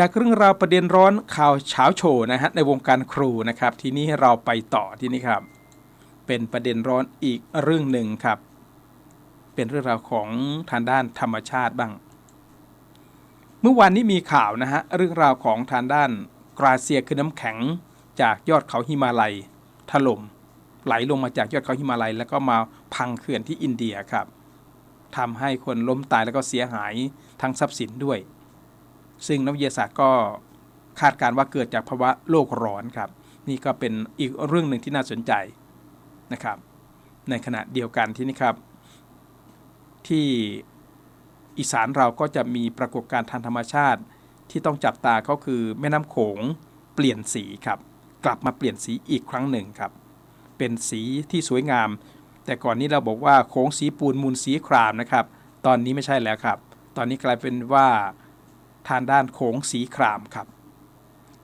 จากเรื่องราวประเด็นร้อนข่าวเช้าโชว์นะฮะในวงการครูนะครับ ทีนี้เราไปต่อที่นี่ครับ เป็นประเด็นร้อนอีกเรื่องหนึ่งครับ เป็นเรื่องราวของทางด้านธรรมชาติบ้าง เมื่อวานนี้มีข่าวนะฮะเรื่องราวของทางด้านกราเซียคือน้ำแข็งจากยอดเขาหิมาลัยถล่มไหลลงมาจากยอดเขาหิมาลัย แล้วก็มาพังเขื่อนที่อินเดียครับทำให้คนล้มตายแล้วก็เสียหายทั้งทรัพย์สินด้วย ซึ่งนักวิทยาศาสตร์ก็คาดการณ์ว่าเกิดจากภาวะโลกร้อนครับ นี่ก็เป็นอีกเรื่องหนึ่งที่น่าสนใจนะครับ ในขณะเดียวกันที่นี่ครับ ที่อีสานเราก็จะมีปรากฏการณ์ทางธรรมชาติ ที่ต้องจับตาก็คือแม่น้ำโขงเปลี่ยนสีครับ กลับมาเปลี่ยนสีอีกครั้งหนึ่งครับ เป็นสีที่สวยงาม แต่ก่อนนี้เราบอกว่าโขงสีปูนมูลสีครามนะครับ ตอนนี้ไม่ใช่แล้วครับ ตอนนี้กลายเป็นว่า ทางด้านโขงสีครามครับ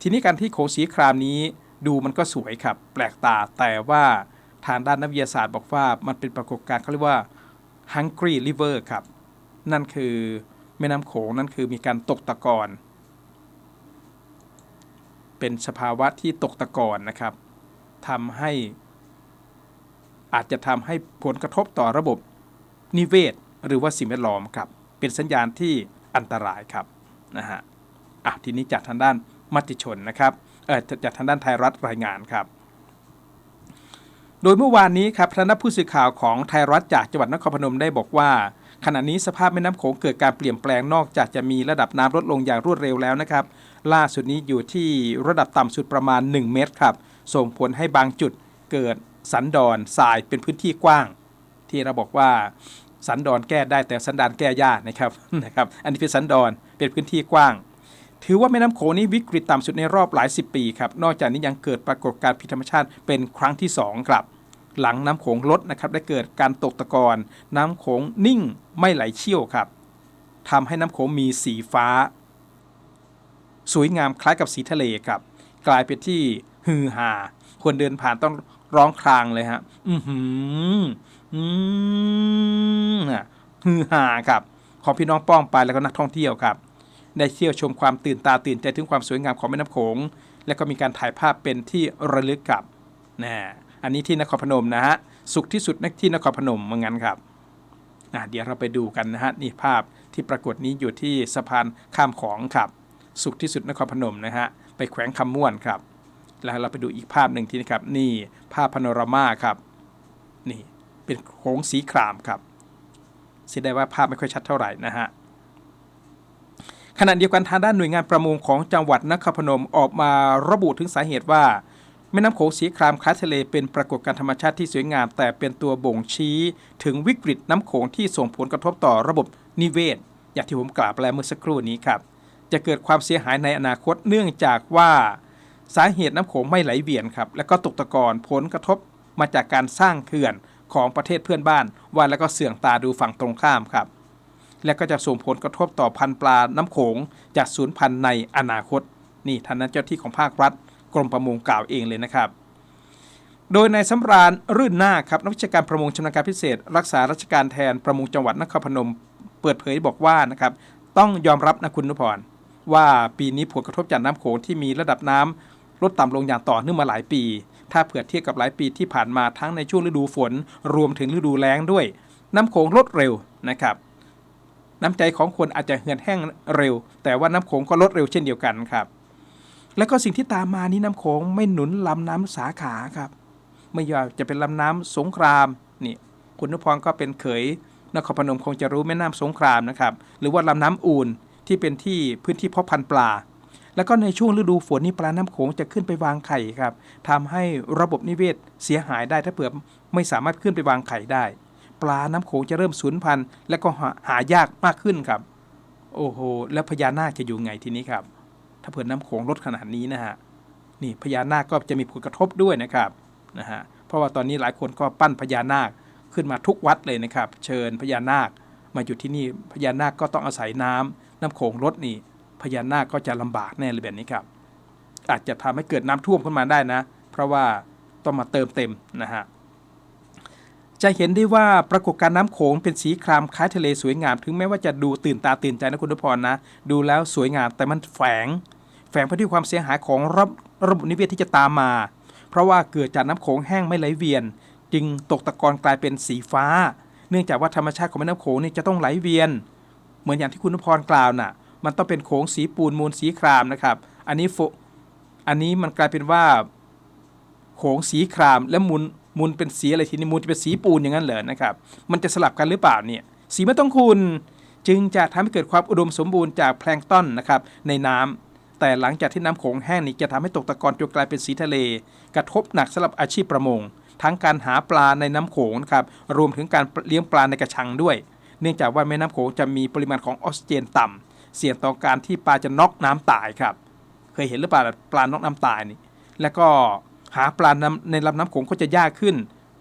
ทีนี้การที่โขงสีครามนี้ดูมันก็สวยครับ แปลกตาแต่ว่าทางด้านนักวิทยาศาสตร์บอกว่ามันเป็นปรากฏการณ์เขาเรียกว่า Hungry River ครับ นั่นคือแม่น้ำโขงนั่นคือมีการตกตะกอนเป็นสภาวะที่ตกตะกอนนะครับทำให้ อาจจะทำให้ผลกระทบต่อระบบนิเวศ หรือว่าสิ่งแวดล้อมครับ เป็นสัญญาณที่อันตรายครับ นะฮะอะทีนี้จากทางด้านมติชนนะครับเออจากทางด้านไทยรัฐรายงานครับ โดยเมื่อวานนี้ครับทางด้านผู้สื่อข่าวของไทยรัฐจากจังหวัดนครพนมได้บอกว่า ขณะนี้สภาพแม่น้ำโขงเกิดการเปลี่ยนแปลงนอกจากจะมีระดับน้ำลดลงอย่างรวดเร็วแล้วนะครับ ล่าสุดนี้อยู่ที่ระดับต่ำสุดประมาณ 1 เมตรครับ ส่งผลให้บางจุดเกิดสันดอนทรายเป็นพื้นที่กว้าง ที่เราบอกว่า สันดอนแก้ได้แต่สันดานแก้ยากนะครับนะครับ อันนี้เป็นสันดอนเป็นพื้นที่กว้าง ถือว่าแม่น้ำโขงนี้วิกฤตต่ำสุดในรอบหลายสิบปีครับนอกจากนี้ยังเกิดปรากฏการณ์ผิดธรรมชาติเป็นครั้งที่2ครับหลังน้ำโขงลดนะครับได้เกิดการตกตะกอนน้ำโขงนิ่งไม่ไหลเชี่ยวครับทำให้น้ำโขงมีสีฟ้า สวยงามคล้ายกับสีทะเลครับ กลายเป็นที่ฮือฮาคนเดินผ่านต้องร้องครางเลยฮะ อือหือ อืมน่ะฮือฮาครับของพี่น้องป้องไปแล้วก็นักท่องเที่ยวครับได้เที่ยวชมความตื่นตาตื่นใจถึงความสวยงามของแม่น้ำโขง และก็มีการถ่ายภาพเป็นที่ระลึกกับนะอันนี้ที่นครพนมนะฮะสุขที่สุดนักที่นครพนมเหมือนกันครับอะเดี๋ยวเราไปดูกันนะฮะนี่ภาพที่ปรากฏนี้อยู่ที่สะพานข้ามของครับ สุขที่สุดนครพนมนะฮะไปแขวงคำม่วนครับ แล้วเราไปดูอีกภาพหนึ่งที่นะครับนี่ภาพพาโนรามาครับนี่ เป็นโค้งสีครามครับเสียดายว่าภาพไม่ค่อยชัดเท่าไหร่นะฮะขณะเดียวกันทางด้านหน่วยงานประมงของจังหวัดนครพนมออกมาระบุถึงสาเหตุว่าแม่น้ำโขงสีครามคล้ายทะเลเป็นปรากฏการณ์ธรรมชาติที่สวยงาม แต่เป็นตัวบ่งชี้ถึงวิกฤตน้ำโขงที่ส่งผลกระทบต่อระบบนิเวศ อย่างที่ผมกล่าวไปแล้วเมื่อสักครู่นี้ครับ จะเกิดความเสียหายในอนาคตเนื่องจากว่า สาเหตุน้ำโขงไม่ไหลเวียนครับ และก็ตกตะกอนผลกระทบมาจากการสร้างเขื่อน ของประเทศเพื่อนบ้าน ว่าแล้วก็เสื่องตาดูฝั่งตรงข้ามครับ และก็จะส่งผลกระทบต่อพันธุ์ปลาน้ำโขงจากศูนย์พันธุ์ในอนาคต นี่ท่านนั้นเจ้าที่ของภาครัฐ กรมประมงกล่าวเองเลยนะครับ โดยในายสำราญรื่นหน้าครับนักวิชาการประมงชำนาญการพิเศษ รักษาราชการแทนประมงจังหวัดนครพนม เปิดเผยบอกว่านะครับต้องยอมรับนะคุณนุพรว่าปีนี้ผลกระทบจากน้ำโขงที่มีระดับน้ำลดต่ำลงอย่างต่อเนื่องมาหลายปี ถ้าเผื่อเทียบกับหลายปีที่ผ่านมาทั้งในช่วงฤดูฝน รวมถึงฤดูแล้งด้วย น้ำโขงลดเร็วนะครับ น้ำใจของคนอาจจะเหือดแห้งเร็ว แต่ว่าน้ำโขงก็ลดเร็วเช่นเดียวกันครับ แล้วก็สิ่งที่ตามมานี้น้ำโขงไม่หนุนลำน้ำสาขาครับ ไม่ว่าจะเป็นลำน้ำสงครามนี่คุณนุพรก็เป็นเขยนครพนมคงจะรู้แม่น้ำสงครามนะครับ หรือว่าลำน้ำอูนที่เป็นที่พื้นที่เพาะพันธุ์ปลา แล้วก็ในช่วงฤดูฝนนี่ปลาน้ำโขงจะขึ้นไปวางไข่ครับทำให้ระบบนิเวศเสียหายได้ถ้าเผื่อไม่สามารถขึ้นไปวางไข่ได้ ปลาน้ำโขงจะเริ่มสูญพันธุ์และก็หายากมากขึ้นครับ โอ้โหแล้วพญานาคจะอยู่ไงทีนี้ครับ ถ้าเผื่อน้ำโขงลดขนาดนี้นะฮะนี่พญานาคก็จะมีผลกระทบด้วยนะครับนะฮะเพราะว่าตอนนี้หลายคนก็ปั้นพญานาคขึ้นมาทุกวัดเลยนะครับ เชิญพญานาค มาอยู่ที่นี่พญานาคก็ต้องอาศัยน้ำน้ำโขงลดนี่ พญานาคก็จะลำบากแน่เลยแบบนี้ครับ อาจจะทำให้เกิดน้ำท่วมขึ้นมาได้นะ เพราะว่าต้องมาเติมเต็มนะฮะจะเห็นได้ว่าปรากฏการณ์น้ำโขงเป็นสีครามคล้ายทะเลสวยงาม ถึงแม้ว่าจะดูตื่นตาตื่นใจนะคุณทุพรนะ ดูแล้วสวยงามแต่มันแฝง แฝงไปด้วยความเสียหายของระบบระบบนิเวศที่จะตามมา เพราะว่าเกิดจากน้ำโขงแห้งไม่ไหลเวียน จึงตกตะกอนกลายเป็นสีฟ้า เนื่องจากว่าธรรมชาติของแม่น้ำโขงนี่จะต้องไหลเวียน เหมือนอย่างที่คุณนพรกล่าวน่ะ มันต้องเป็นโขงสีปูนมูลสีครามนะครับ อันนี้โฟอันนี้มันกลายเป็นว่าโขงสีครามและมูลมูลเป็นสีอะไรทีนี้มูลจะเป็นสีปูนอย่างนั้นเหรอนะครับ มันจะสลับกันหรือเปล่าเนี่ยสีไม่ต้องคุณจึงจะทำให้เกิดความอุดมสมบูรณ์จากแพลงก์ต้นนะครับในน้ำแต่หลังจากที่น้ำโขงแห้งนี่จะทำให้ตกตะกอนจนกลายเป็นสีทะเล กระทบหนักสำหรับอาชีพประมง ทั้งการหาปลาในน้ำโขงครับรวมถึงการเลี้ยงปลาในกระชังด้วย เนื่องจากว่าแม่น้ำโขงจะมีปริมาณของออกซิเจนต่ำ เสี่ยงต่อการที่ปลาจะน็อกน้ำตายครับ เคยเห็นหรือเปล่าปลาน็อกน้ำตายนี่ แล้วก็หาปลาน้ำในลำน้ำโขงก็จะยากขึ้น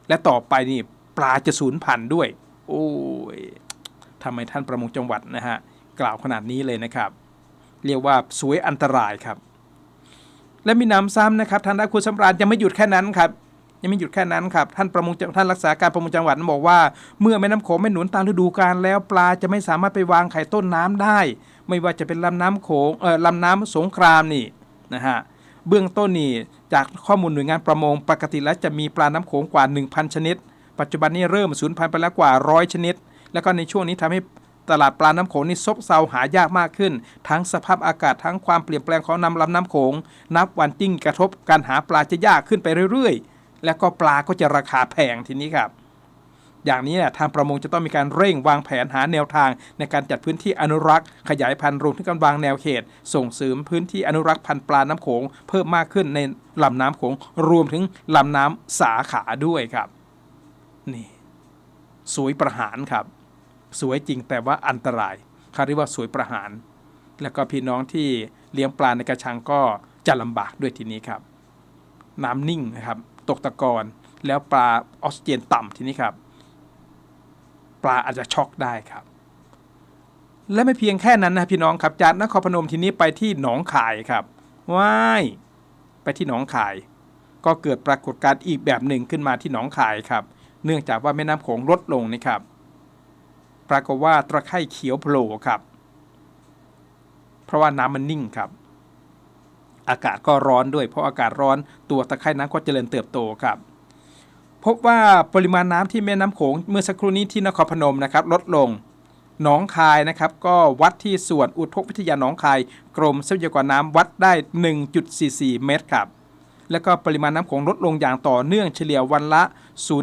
และต่อไปนี่ปลาจะสูญพันธุ์ด้วย โอ้ยทำไมท่านประมงจังหวัดนะฮะกล่าวขนาดนี้เลยนะครับ เรียกว่าสวยอันตรายครับ และมีน้ำซ้ำนะครับทานได้คุณสำราญยังไม่หยุดแค่นั้นครับ ยังไม่หยุดแค่นั้นครับท่านประมงท่านรักษาการประมงจังหวัดบอกว่า เมื่อแม่น้ำโขงไม่หนุนตามฤดูกาลแล้วปลาจะไม่สามารถไปวางไข่ต้นน้ำได้ ไม่ว่าจะเป็นลำน้ำโขงเออลำน้ำสงครามนี่นะฮะเบื้องต้นนี่จากข้อมูลหน่วยงานประมงปกติแล้วจะมีปลาน้ำโขงกว่า 1,000 ชนิด ปัจจุบันนี้เริ่มสูญพันธุ์ไปแล้วกว่าร้อยชนิด แล้วก็ในช่วงนี้ทำให้ตลาดปลาน้ำโขงนี่ซบเซาหายากมากขึ้น ทั้งสภาพอากาศทั้งความเปลี่ยนแปลงของน้ำลำน้ำโขง นับวันจิ้งกระทบการหาปลาจะยากขึ้นไปเรื่อยๆ แล้วก็ปลาก็จะราคาแพงทีนี้ครับ อย่างนี้เนี่ยทางประมงจะต้องมีการเร่งวางแผนหาแนวทาง ในการจัดพื้นที่อนุรักษ์ ขยายพันธุ์รวมถึงการวางแนวเขต ส่งเสริมพื้นที่อนุรักษ์พันธุ์ปลาน้ำโขงเพิ่มมากขึ้นในลำน้ำโขงรวมถึงลำน้ำสาขาด้วยครับ นี่ สวยประหารครับ สวยจริงแต่ว่าอันตรายเขาเรียกว่าสวยประหาร แล้วก็พี่น้องที่เลี้ยงปลาในกระชังก็จะลำบากด้วยทีนี้ครับ น้ำนิ่งนะครับ ตกตะกอนแล้วปลาออกซิเจนต่ำทีนี้ครับ ปลาอาจจะช็อกได้ครับ และไม่เพียงแค่นั้นนะพี่น้องครับจากนครพนมทีนี้ไปที่หนองคายครับว้ายไปที่หนองคาย ก็เกิดปรากฏการณ์อีกแบบหนึ่งขึ้นมาที่หนองคายครับ เนื่องจากว่าแม่น้ำโขงลดลงนะครับ ปรากฏว่าตะไคร่เขียวโผล่ครับ เพราะว่าน้ำมันนิ่งครับ อากาศก็ร้อนด้วย เพราะอากาศร้อนตัวตะไคร่น้ำก็เจริญเติบโตครับ พบว่าปริมาณน้ำที่แม่น้ำโขงเมื่อสักครู่นี้ที่นครพนมนะครับลดลงหนองคายนะครับก็วัดที่ส่วนอุทกวิทยาหนองคาย กรมทรัพยากรน้ำวัดได้ 1.44 เมตรครับแล้วก็ปริมาณน้ำโขงลดลงอย่างต่อเนื่องเฉลี่ยวันละ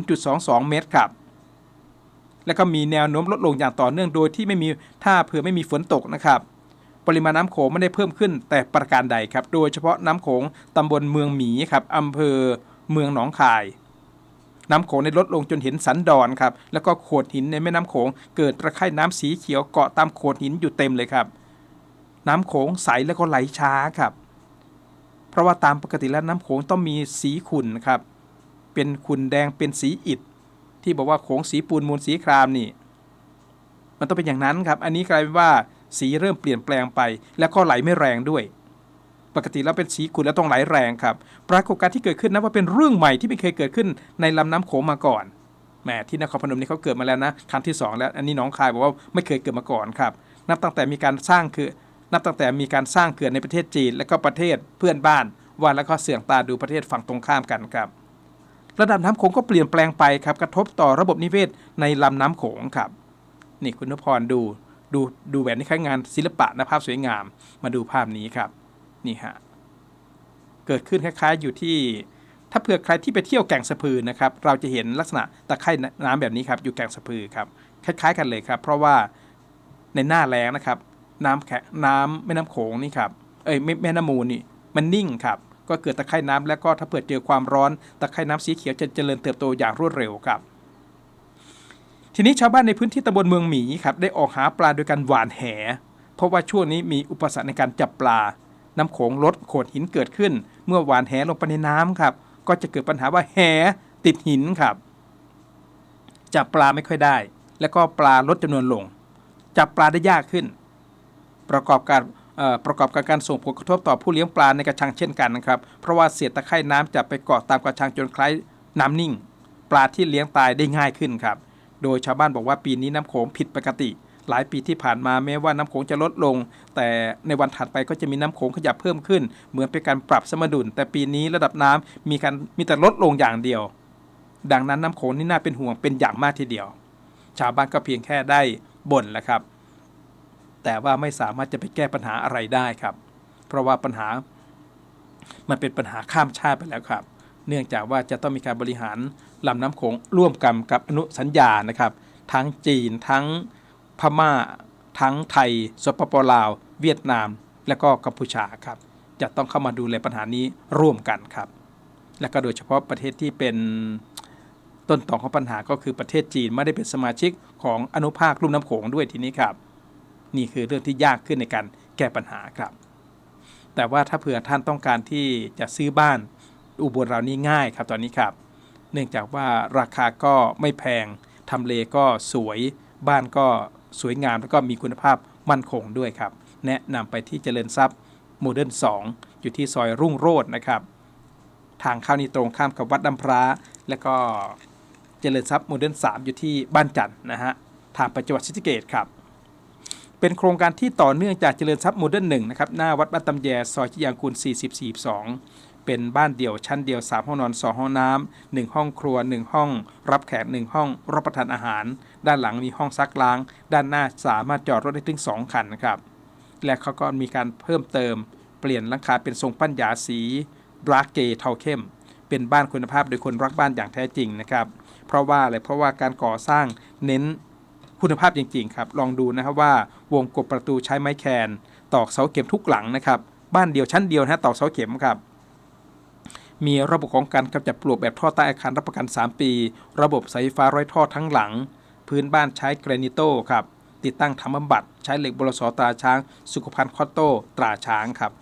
0.22 เมตรครับแล้วก็มีแนวโน้มลดลงอย่างต่อเนื่องโดยที่ไม่มีถ้าเผื่อไม่มีฝนตกนะครับ ปริมาณน้ำโขงไม่ได้เพิ่มขึ้นแต่ประการใดครับ โดยเฉพาะน้ำโขงตำบลเมืองหมีครับอำเภอเมืองหนองคายน้ำโขงในลดลงจนเห็นสันดอนครับ แล้วก็โขดหินในแม่น้ำโขงเกิดตะไคร่น้ำสีเขียวเกาะตามโขดหินอยู่เต็มเลยครับ น้ำโขงใสแล้วก็ไหลช้าครับ เพราะว่าตามปกติแล้วน้ำโขงต้องมีสีขุ่นครับ เป็นขุ่นแดงเป็นสีอิฐ ที่บอกว่าโขงสีปูนมูลสีครามนี่ มันต้องเป็นอย่างนั้นครับ อันนี้กลายเป็นว่า สีเริ่มเปลี่ยนแปลงไป แล้วก็ไหลไม่แรงด้วย ปกติแล้วเป็นสีขุ่นแล้วต้องไหลแรงครับ ปรากฏการณ์ที่เกิดขึ้นนะว่าเป็นเรื่องใหม่ที่ไม่เคยเกิดขึ้นในลำน้ำโขงมาก่อนแหมที่นครพนมนี่เขาเกิดมาแล้วนะครั้งที่สองแล้วอันนี้น้องคายบอกว่าไม่เคยเกิดมาก่อนครับ นับตั้งแต่มีการสร้างคือ นับตั้งแต่มีการสร้างเขื่อนในประเทศจีน และก็ประเทศเพื่อนบ้านว่าแล้วก็เสื่องตาดูประเทศฝั่งตรงข้ามกันครับ ระดับน้ำโขงก็เปลี่ยนแปลงไปครับกระทบต่อระบบนิเวศในลำน้ำโขงครับ นี่คุณนพพรดู ดูดูแบบนี้คล้ายงานศิลปะนะภาพสวยงาม มาดูภาพนี้ครับ นี่ฮะ เกิดขึ้นคล้ายๆอยู่ที่ ถ้าเผื่อใครที่ไปเที่ยวแก่งสะพือนะครับ เราจะเห็นลักษณะตะไคร่น้ำแบบนี้ครับอยู่แก่งสะพือครับ คล้าย ๆ กันเลยครับ เพราะว่าในหน้าแล้งนะครับ น้ำแข็งน้ำแม่น้ำโขงนี่ครับเอ้ยแม่แม่น้ำมูลนี่มันนิ่งครับก็เกิดตะไคร่น้ำแล้วก็ถ้าเผื่อเจอความร้อนตะไคร่น้ำสีเขียวจะเจริญเติบโตอย่างรวดเร็วครับ ทีนี้ชาวบ้านในพื้นที่ตำบลเมืองหมีครับได้ออกหาปลาโดยการหว่านแห เพราะว่าช่วงนี้มีอุปสรรคในการจับปลา น้ำโขงลดโขดหินเกิดขึ้น เมื่อหวานแหลงไปในน้ำครับ ก็จะเกิดปัญหาว่าแหติดหินครับ จับปลาไม่ค่อยได้ แล้วก็ปลาลดจำนวนลง จับปลาได้ยากขึ้น ประกอบการประกอบกับการส่งผลกระทบต่อผู้เลี้ยงปลาในกระชังเช่นกันนะครับ เพราะว่าเศษตะไคร่น้ำจะไปเกาะตามกระชังจนคล้ายน้ำนิ่ง ปลาที่เลี้ยงตายได้ง่ายขึ้นครับ โดยชาวบ้านบอกว่าปีนี้น้ำโขงผิดปกติ หลายปีที่ผ่านมาแม้ว่าน้ำโขงจะลดลง แต่ในวันถัดไปก็จะมีน้ำโขงขยับเพิ่มขึ้น เหมือนเป็นการปรับสมดุล แต่ปีนี้ระดับน้ำมีการมีแต่ลดลงอย่างเดียว ดังนั้นน้ำโขงนี่น่าเป็นห่วงเป็นอย่างมากทีเดียว ชาวบ้านก็เพียงแค่ได้บ่นแหละครับ แต่ว่าไม่สามารถจะไปแก้ปัญหาอะไรได้ครับ เพราะว่าปัญหามันเป็นปัญหาข้ามชาติไปแล้วครับ เนื่องจากว่าจะต้องมีการบริหารลำน้ำโขงร่วมกันกับอนุสัญญานะครับ ทั้งจีน ทั้งพม่า ทั้งไทย สปปลาว เวียดนาม และก็กัมพูชาครับ จะต้องเข้ามาดูแลปัญหานี้ร่วมกันครับ และก็โดยเฉพาะประเทศที่เป็นต้นตอของปัญหาก็คือประเทศจีนไม่ได้เป็นสมาชิกของอนุภาคลุ่มน้ำโขงด้วยทีนี้ครับ นี่คือเรื่องที่ยากขึ้นในการแก้ปัญหาครับ แต่ว่าถ้าเผื่อท่านต้องการที่จะซื้อบ้าน อุบลเรานี่ง่ายครับตอนนี้ครับ เนื่องจากว่าราคาก็ไม่แพงทำเลก็สวยบ้านก็สวยงามแล้วก็มีคุณภาพมั่นคงด้วยครับ แนะนำไปที่เจริญทรัพย์โมเดิร์น2อยู่ที่ซอยรุ่งโรจน์นะครับ ทางเข้านี่ตรงข้ามกับวัดดำพร้าและก็เจริญทรัพย์โมเดิร์น3อยู่ที่บ้านจันทร์นะฮะทางไปจังหวัดศรีสะเกษครับ เป็นโครงการที่ต่อเนื่องจากเจริญทรัพย์โมเดิร์นหนะครับหน้าวัดบ้านตำแยซอยชิยางกูล442 เป็นบ้านเดี่ยวชั้นเดียว 3 ห้องนอน 2 ห้องน้ำ1ห้องครัว 1 ห้อง รับแขก 1 ห้อง รับประทานอาหาร ด้านหลังมีห้องซักล้าง ด้านหน้าสามารถจอดรถได้ถึง 2 คันนะครับ และเขาก็มีการเพิ่มเติม เปลี่ยนหลังคาเป็นทรงปั้นหยาสีดรากเกเทาเข้ม เป็นบ้านคุณภาพโดยคนรักบ้านอย่างแท้จริงนะครับ เพราะว่าอะไร เพราะว่าการก่อสร้างเน้นคุณภาพจริงๆครับ ลองดูนะครับว่าวงกบประตูใช้ไม้แคน ตอกเสาเข็มทุกหลังนะครับ บ้านเดียวชั้นเดียวนะฮะตอกเสาเข็มครับ มีระบบของการกำจัดปลวกแบบท่อใต้อาคารรับประกัน 3 ปี ระบบสายไฟฟ้าร้อยท่อทั้งหลัง พื้นบ้านใช้แกรนิโตครับ ติดตั้งทำบำบัด ใช้เหล็กบลสตราช้าง สุขภัณฑ์คอตโต้ตราช้างครับ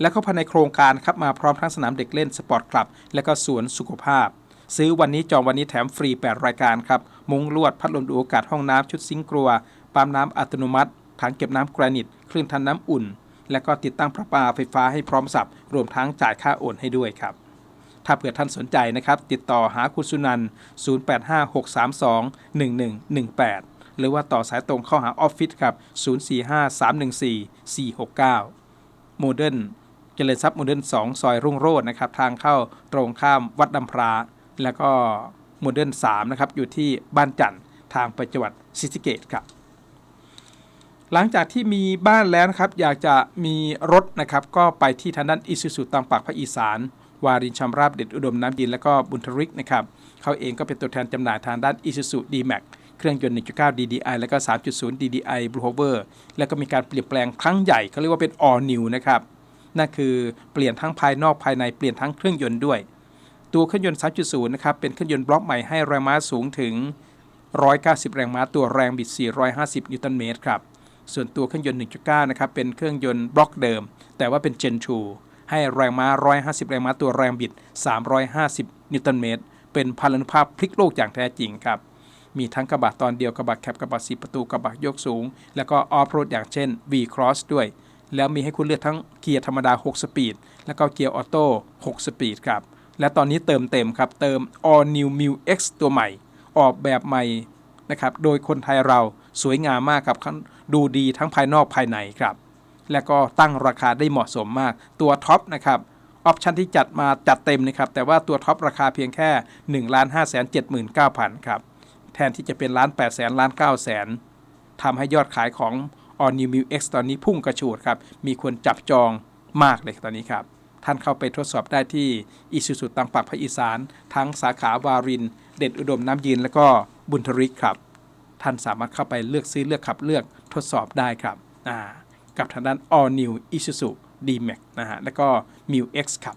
และเข้าภายในโครงการครับมาพร้อมทั้งสนามเด็กเล่นสปอร์ตคลับ และก็สวนสุขภาพ ซื้อวันนี้จองวันนี้แถมฟรี 8 รายการครับ มุ้งลวดพัดลมดูดอากาศห้องน้ำชุดซิงค์ครัวปั๊มน้ำอัตโนมัติถังเก็บน้ำแกรนิตเครื่องทำน้ำอุ่น และก็ติดตั้งประปาไฟฟ้าให้พร้อมสับรวมทั้งจ่ายค่าโอนให้ด้วยครับ ถ้าเผื่อท่านสนใจนะครับ ติดต่อหาคุณสุนันท์0856321118 หรือว่าต่อสายตรงเข้าหาออฟฟิศครับ 045314469โมเดิร์นเจริญทรัพย์โมเดิร์น2 ซอยรุ่งโรจน์นะครับ ทางเข้าตรงข้ามวัดดำพรา แล้วก็โมเดิร์น3นะครับ อยู่ที่บ้านจันทร์ทางไปจังหวัดศรีสเกษครับหลังจากที่มีบ้านแล้วนะครับ อยากจะมีรถนะครับ ก็ไปที่ทางด้านอิสุสุตางปากภาคอีสาน วารินชำราบเด็ดอุดมน้ำยิน และก็บุญทริกนะครับเขาเองก็เป็นตัวแทนจำหน่ายทางด้าน Isuzu D-Max เครื่องยนต์ 1.9 DDI และก็ 3.0 DDI Blue Hover แล้วก็มีการเปลี่ยนแปลงครั้งใหญ่เขาเรียกว่าเป็น all new นะครับนั่นคือเปลี่ยนทั้งภายนอกภายในเปลี่ยนทั้งเครื่องยนต์ด้วย ตัวเครื่องยนต์ 3.0 นะครับเป็นเครื่องยนต์บล็อกใหม่ให้แรงม้าสูงถึง 190 แรงม้าตัวแรงบิด 450 นิวตันเมตรครับส่วนตัวเครื่องยนต์ 1.9 นะครับเป็นเครื่องยนต์บล็อกเดิม แต่ว่าเป็น Gen 2 ให้แรงม้า 150 แรงม้าตัวแรงบิด 350 นิวตันเมตร เป็นพลานุภาพพลิกโลกอย่างแท้จริงครับ มีทั้งกระบะตอนเดียวกระบะแคปกระบะสีประตูกระบะยกสูง แล้วก็ออฟโรดอย่างเช่น V-Cross ด้วย แล้วมีให้คุณเลือกทั้งเกียร์ธรรมดา 6 สปีด แล้วก็เกียร์ออโต้ 6 สปีดครับ และตอนนี้เติมเต็มครับ เติม All New m i u X ตัวใหม่ ออกแบบใหม่นะครับ โดยคนไทยเราสวยงามมากครับ ดูดีทั้งภายนอกภายในครับ และก็ตั้งราคาได้เหมาะสมมากตัวท็อปนะครับออปชันที่จัดมาจัดเต็มนะครับแต่ว่าตัวท็อปราคาเพียงแค่ 1 5 7 9 0 0 0 ครับ แทนที่จะเป็นล้าน8แสนล้าน9แสนทำให้ยอดขายของ All New m i u X ตอนนี้พุ่งกระฉูดครับ มีคนจับจองมากเลยตอนนี้ครับ ท่านเข้าไปทดสอบได้ที่อิสุสุตังปากภาคอีสาน ทั้งสาขาวาริน เด็ดอุดมน้ำยืน และก็บุญทริกครับ ท่านสามารถเข้าไปเลือกซื้อเลือกขับเลือกทดสอบได้ครับอ่า กับทางด้าน All New Isuzu D-Max นะฮะแล้วก็ m i u X ครับ